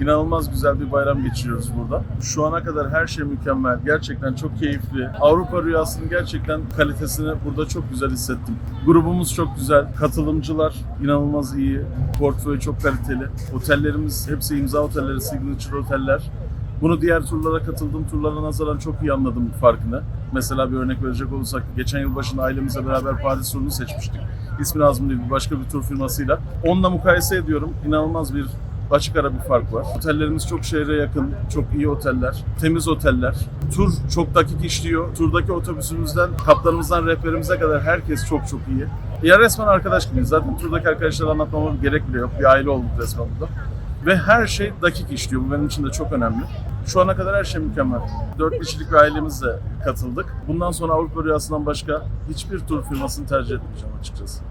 İnanılmaz güzel bir bayram geçiriyoruz burada. Şu ana kadar her şey mükemmel. Gerçekten çok keyifli. Avrupa rüyasının gerçekten kalitesini burada çok güzel hissettim. Grubumuz çok güzel. Katılımcılar inanılmaz iyi. Portföy çok kaliteli. Otellerimiz hepsi imza otelleri, signature oteller. Bunu diğer turlara katıldığım turlara nazaran çok iyi anladım farkını. Mesela bir örnek verecek olursak geçen yıl başında ailemizle beraber Paris turunu seçmiştik. İsmi lazım değil başka bir tur firmasıyla. Onunla mukayese ediyorum. İnanılmaz bir açık ara bir fark var. Otellerimiz çok şehre yakın, çok iyi oteller, temiz oteller. Tur çok dakik işliyor. Turdaki otobüsümüzden, kaptanımızdan rehberimize kadar herkes çok çok iyi. Ya resmen arkadaş gibiyiz. Zaten turdaki arkadaşlara anlatmama gerek bile yok. Bir aile olduk resmen burada. Ve her şey dakik işliyor. Bu benim için de çok önemli. Şu ana kadar her şey mükemmel. Dört kişilik bir ailemizle katıldık. Bundan sonra Avrupa Rüyası'ndan başka hiçbir tur firmasını tercih etmeyeceğim açıkçası.